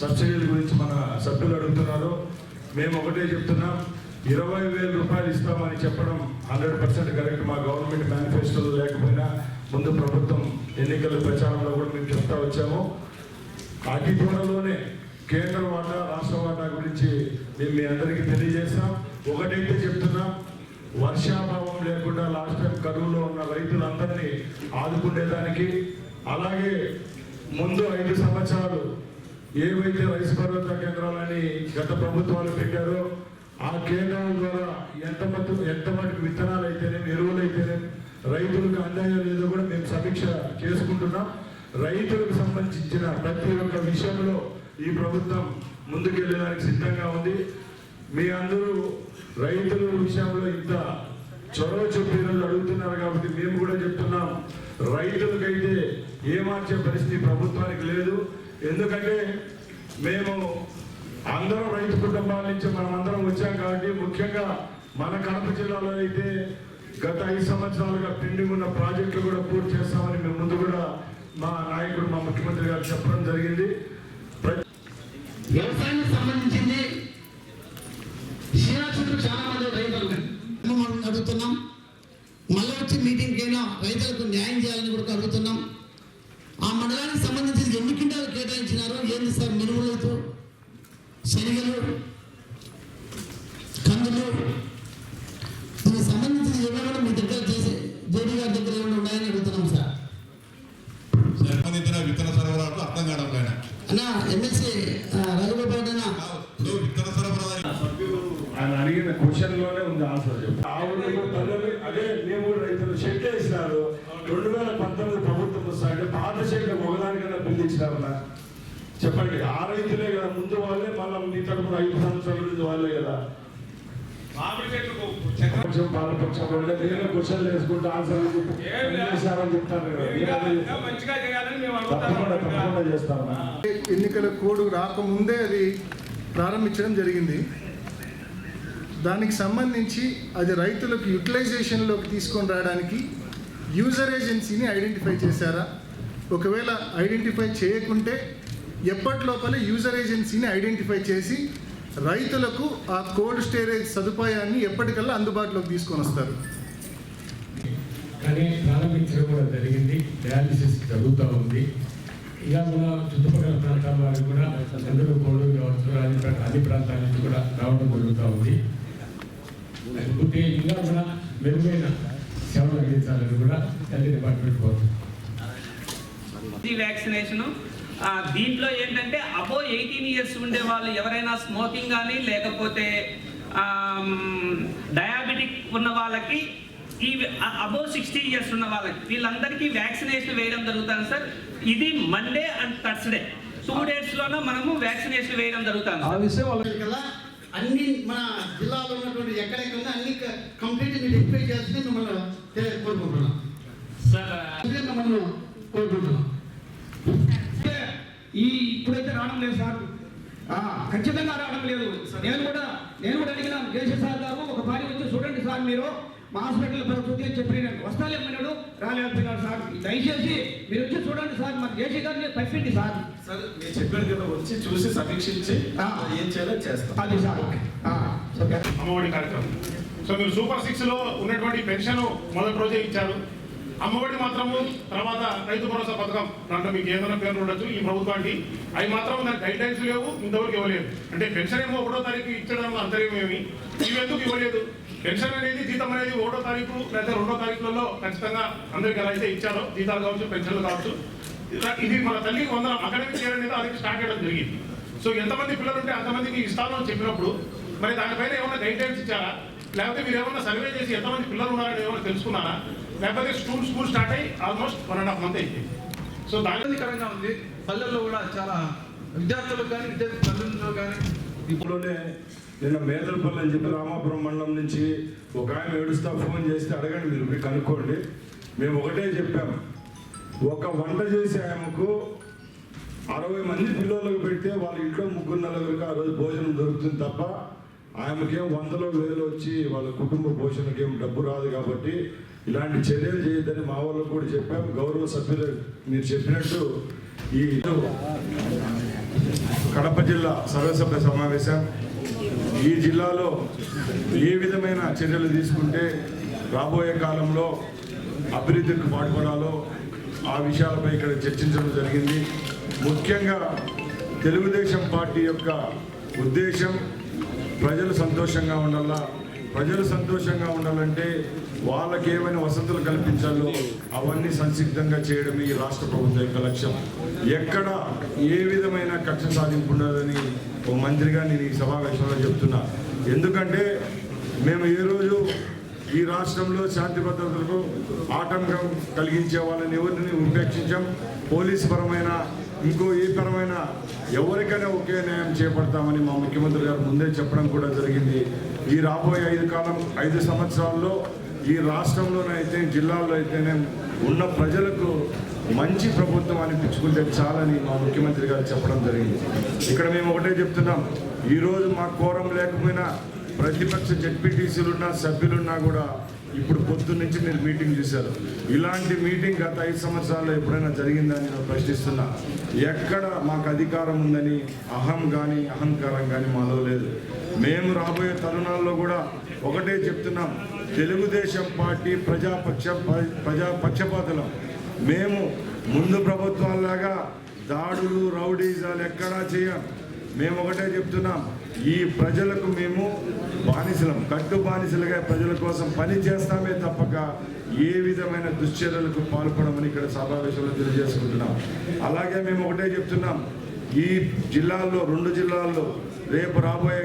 సబ్సిడీల గురించి మన సభ్యులు అడుగుతున్నారు. మేము ఒకటే చెప్తున్నాం ఇరవై వేల రూపాయలు ఇస్తామని చెప్పడం హండ్రెడ్ పర్సెంట్ కరెక్ట్. మా గవర్నమెంట్ మేనిఫెస్టోలో లేకపోయినా ముందు ప్రభుత్వం ఎన్నికల ప్రచారంలో కూడా మేము చెప్తా వచ్చాము. అతి త్వరలోనే కేంద్ర వాటా రాష్ట్ర వాటా గురించి మేము మీ అందరికీ తెలియజేస్తాం. ఒకటైతే చెప్తున్నాం వర్షాభావం లేకుండా లాస్ట్ టైం కరువులో ఉన్న రైతులందరినీ ఆదుకునేదానికి అలాగే ముందు ఐదు సంవత్సరాలు ఏవైతే రైస్ భరోసా కేంద్రాలని గత ప్రభుత్వాలు పెట్టారో ఆ కేంద్రాల ద్వారా ఎంత మొత్తం ఎంత మటుకు విత్తనాలు అయితేనేమి ఎరువులు అయితేనేమి రైతులకు అందాయో లేదో కూడా మేము సమీక్ష చేసుకుంటున్నాం. రైతులకు సంబంధించిన ప్రతి ఒక్క విషయంలో ఈ ప్రభుత్వం ముందుకెళ్ళడానికి సిద్ధంగా ఉంది. మీ అందరూ రైతుల విషయంలో ఇంత చొరవ చెప్పి అడుగుతున్నారు కాబట్టి మేము కూడా చెప్తున్నాం. రైతులకైతే ఏమార్చే పరిస్థితి ప్రభుత్వానికి లేదు. ఎందుకంటే మేము అందరం రైతు కుటుంబాల నుంచి మనం అందరం వచ్చాం కాబట్టి ముఖ్యంగా మన కడప జిల్లాలో అయితే గత ఐదు సంవత్సరాలుగా పెండింగ్ ఉన్న ప్రాజెక్టులు కూడా పూర్తి చేస్తామని మేము ముందు కూడా మా నాయకుడు మా ముఖ్యమంత్రి గారు చెప్పడం జరిగింది. వ్యవసాయానికి సంబంధించింది శ్రీరాచుడు చాలా మంది రైతులు. మనం అడుగుతున్నాం. మళ్ళీ వచ్చి మీటింగ్కి అయినా రైతులకు న్యాయం చేయాలని కూడా అడుగుతున్నాం ఆ మండలానికి సంబంధించి ఎన్ని క్వింటాలు కేటాయించినారు ఏంది సార్ మినుములతో శనగలు కందులు? దీనికి సంబంధించి ఏమైనా మీ దగ్గర చేసే జేడీ గారి దగ్గర ఏమైనా ఉన్నాయని అడుగుతున్నాం సార్. సంబంధించిన విత్తన సరఫరాకు అర్థం కావడం అన్నా ఎమ్మెల్సీ రఘుబాబు అన్న ఇప్పుడు విత్తన సరఫరా ఆయన అడిగిన క్వశ్చన్లోనే ఉంది ఆన్సర్ చెప్పు ఆవులు తల్లులు అదే మేము కూడా రైతులు షెడ్ వేసినారు రెండు వేల పంతొమ్మిది ప్రభుత్వం వస్తాయంటే పాత షెడ్ ఒకదానికన్నా బిల్లు ఇచ్చినారన్నా చెప్పండి. ఆ రైతులే కదా ముందు వాళ్ళే మళ్ళీ మీ తరపున ఐదు సంవత్సరాల నుంచి వాళ్ళే కదా. కొంచెం పాలపక్షం నేను వేసుకుంటే. చేశారని తప్పకుండా చేస్తాను ఎన్నికల కోడ్ రాకముందే అది ప్రారంభించడం జరిగింది. దానికి సంబంధించి అది రైతులకు యూటిలైజేషన్లోకి తీసుకొని రావడానికి యూజర్ ఏజెన్సీని ఐడెంటిఫై చేశారా? ఒకవేళ ఐడెంటిఫై చేయకుంటే ఎప్పటిలోపలే యూజర్ ఏజెన్సీని ఐడెంటిఫై చేసి రైతులకు ఆ కోల్డ్ స్టోరేజ్ సదుపాయాన్ని ఎప్పటికల్లా అందుబాటులోకి తీసుకొని వస్తారు. కానీ ప్రారంభించడం కూడా జరిగింది. డయాలిసిస్ జరుగుతూ ఉంది. ఇక మన చుట్టుపక్కల ప్రాంతాల వారికి కూడా చంద్రుడు కోడు కావచ్చు అన్ని ప్రా- అన్ని ప్రాంతాల నుంచి కూడా రావడం జరుగుతూ ఉంది. లేకపోతే ఇంకా కూడా మెరుగైన సేవలు అందించాలని కూడా హెల్త్ డిపార్ట్మెంట్ కోరుతుంది. ఈ వ్యాక్సినేషన్ దీంట్లో ఏంటంటే అబో ఎయిటీన్ ఇయర్స్ ఉండే వాళ్ళు ఎవరైనా స్మోకింగ్ కానీ లేకపోతే డయాబెటిక్ ఉన్న వాళ్ళకి ఈ అబో సిక్స్టీ ఇయర్స్ ఉన్న వాళ్ళకి వీళ్ళందరికీ వ్యాక్సినేషన్ వేయడం జరుగుతుంది సార్. ఇది మండే అండ్ థర్స్డే టూ డేస్లోనే మనము వ్యాక్సినేషన్ వేయడం జరుగుతుంది కల్లా అన్ని మన జిల్లాలో ఉన్నటువంటి ఎక్కడెక్కడ ఉందో అన్ని కంప్లీట్ మీరు ఎంక్వై చేస్తే మిమ్మల్ని కోరుకుంటున్నాం. అదే మిమ్మల్ని కోరుకుంటున్నాం ఈ ఇప్పుడైతే రావడం లేదు సార్ ఆ, ఖచ్చితంగా రావడం లేదు. నేను కూడా నేను కూడా అడిగినాను జేసీ సార్ గారు ఒక పారి వచ్చి చూడండి సార్ మీరు మా హాస్పిటల్ ప్రస్తుతి అని చెప్పి నేను వస్తాలేమన్నాడు రాలేకపోయినాడు సార్. దయచేసి మీరు వచ్చి చూడండి సార్ మరి జేసీ గారిని తప్పింది సార్. సార్ మీరు చెప్పారు కదా వచ్చి చూసి సమీక్షించి ఆ. ఏం చేయాలో చేస్తాం. అది సార్ అమ్మఒడి కార్యక్రమం. సో మీరు సూపర్ సిక్స్లో ఉన్నటువంటి పెన్షన్ మొదటి రోజే ఇచ్చారు. అమ్మఒడి మాత్రము తర్వాత రైతు భరోసా పథకం. దాంట్లో మీకు ఏదైనా పేర్లు ఉండొచ్చు ఈ ప్రభుత్వానికి. అవి మాత్రం దాని గైడ్ లైన్స్ లేవు ఇంతవరకు ఇవ్వలేదు. అంటే పెన్షన్ ఏమో ఒకటో తారీఖు ఇచ్చడంలో అంతర్యం ఏమి? ఇవెందుకు ఇవ్వలేదు? పెన్షన్ అనేది జీతం అనేది ఒకటో తారీఖు లేదా రెండో తారీఖులలో ఖచ్చితంగా అందరికి ఎలా అయితే ఇచ్చారో జీతాలు కావచ్చు పెన్షన్లు కావచ్చు ఇది మన తల్లికి వందల అకాడమిక్ ఇయర్ అనేది అది స్టార్ట్ చేయడం జరిగింది. సో ఎంతమంది పిల్లలు ఉంటే అంతమందికి ఇస్తానో చెప్పినప్పుడు మరి దానిపైన ఏమైనా గైడ్ లైన్స్ ఇచ్చారా? లేకపోతే మీరు ఏమైనా సర్వే చేసి ఎంతమంది పిల్లలు ఉన్నారని ఏమైనా తెలుసుకున్నారా? లేకపోతే స్కూల్ స్కూల్ స్టార్ట్ అయ్యి almost one and half month అయింది. సో దాని ఇబ్బందికరంగా ఉంది. పల్లెల్లో కూడా చాలా విద్యార్థులకు కానీ విద్యార్థి తల్లిదండ్రులకు కానీ ఇప్పుడునే నిన్న మేదలపల్లి అని చెప్పి రామాపురం మండలం నుంచి ఒక ఆయన ఏడుస్తా ఫోన్ చేస్తే అడగండి మీరు పోయి కనుక్కోండి. మేము ఒకటే చెప్పాము ఒక వంట చేసే ఆయనకు అరవై మంది పిల్లలకు పెడితే వాళ్ళ ఇంట్లో ముగ్గురు నలుగురికి ఆ రోజు భోజనం దొరుకుతుంది తప్ప ఆమెకేం వందలో వేలు వచ్చి వాళ్ళ కుటుంబ పోషణకి ఏం డబ్బు రాదు కాబట్టి ఇలాంటి చర్యలు చేయొద్దని మా వాళ్ళకు కూడా చెప్పాం. గౌరవ సభ్యులు మీరు చెప్పినట్టు ఈ కడప జిల్లా సర్వసభ్య సమావేశం ఈ జిల్లాలో ఏ విధమైన చర్యలు తీసుకుంటే రాబోయే కాలంలో అభివృద్ధికి పాటుపడాలో ఆ విషయాలపై ఇక్కడ చర్చించడం జరిగింది. ముఖ్యంగా తెలుగుదేశం పార్టీ యొక్క ఉద్దేశం ప్రజలు సంతోషంగా ఉండాలా? ప్రజలు సంతోషంగా ఉండాలంటే వాళ్ళకి ఏమైనా వసతులు కల్పించాలో అవన్నీ సంసిద్ధంగా చేయడం ఈ రాష్ట్ర ప్రభుత్వం యొక్క లక్ష్యం. ఎక్కడ ఏ విధమైన కక్ష సాధింపు ఉండదని ఓ మంత్రిగా నేను ఈ సమావేశంలో చెప్తున్నా. ఎందుకంటే మేము ఏ రోజు ఈ రాష్ట్రంలో శాంతి భద్రతలకు ఆటంకం కలిగించే వాళ్ళని ఎవరిని ఉపేక్షించాం? పోలీస్ పరమైన ఇంకో ఏ పరమైన ఎవరికైనా ఒకే న్యాయం చేపడతామని మా ముఖ్యమంత్రి గారు ముందే చెప్పడం కూడా జరిగింది. ఈ రాబోయే ఐదు కాలం ఐదు సంవత్సరాల్లో ఈ రాష్ట్రంలోనైతే జిల్లాల్లో అయితేనే ఉన్న ప్రజలకు మంచి ప్రభుత్వం అనిపించుకుంటే చాలని మా ముఖ్యమంత్రి గారు చెప్పడం జరిగింది. ఇక్కడ మేము ఒకటే చెప్తున్నాం. ఈరోజు మా కోరం లేకపోయినా ప్రతిపక్ష జడ్పీటీసీలున్నా సభ్యులున్నా కూడా ఇప్పుడు పొద్దున్న నుంచి మీరు మీటింగ్ చూశారు. ఇలాంటి మీటింగ్ గత ఐదు సంవత్సరాల్లో ఎప్పుడైనా జరిగిందని నేను ప్రశ్నిస్తున్నా. ఎక్కడ మాకు అధికారం ఉందని అహం కానీ అహంకారం కానీ మాలో లేదు. మేము రాబోయే తరుణాల్లో కూడా ఒకటే చెప్తున్నాం. తెలుగుదేశం పార్టీ ప్రజాపక్ష ప్రజా పక్షపాతులం. మేము ముందు ప్రభుత్వాల్లాగా దాడులు రౌడీజాలు ఎక్కడా చేయం. మేము ఒకటే చెప్తున్నాం ఈ ప్రజలకు మేము బానిసలం. కట్టు బానిసలుగా ప్రజల కోసం పని చేస్తామే తప్పక ఏ విధమైన దుశ్చర్యలకు పాల్పడమని ఇక్కడ సమావేశంలో తెలియజేసుకుంటున్నాం. అలాగే మేము ఒకటే చెప్తున్నాం ఈ జిల్లాల్లో రెండు జిల్లాల్లో రేపు రాబోయే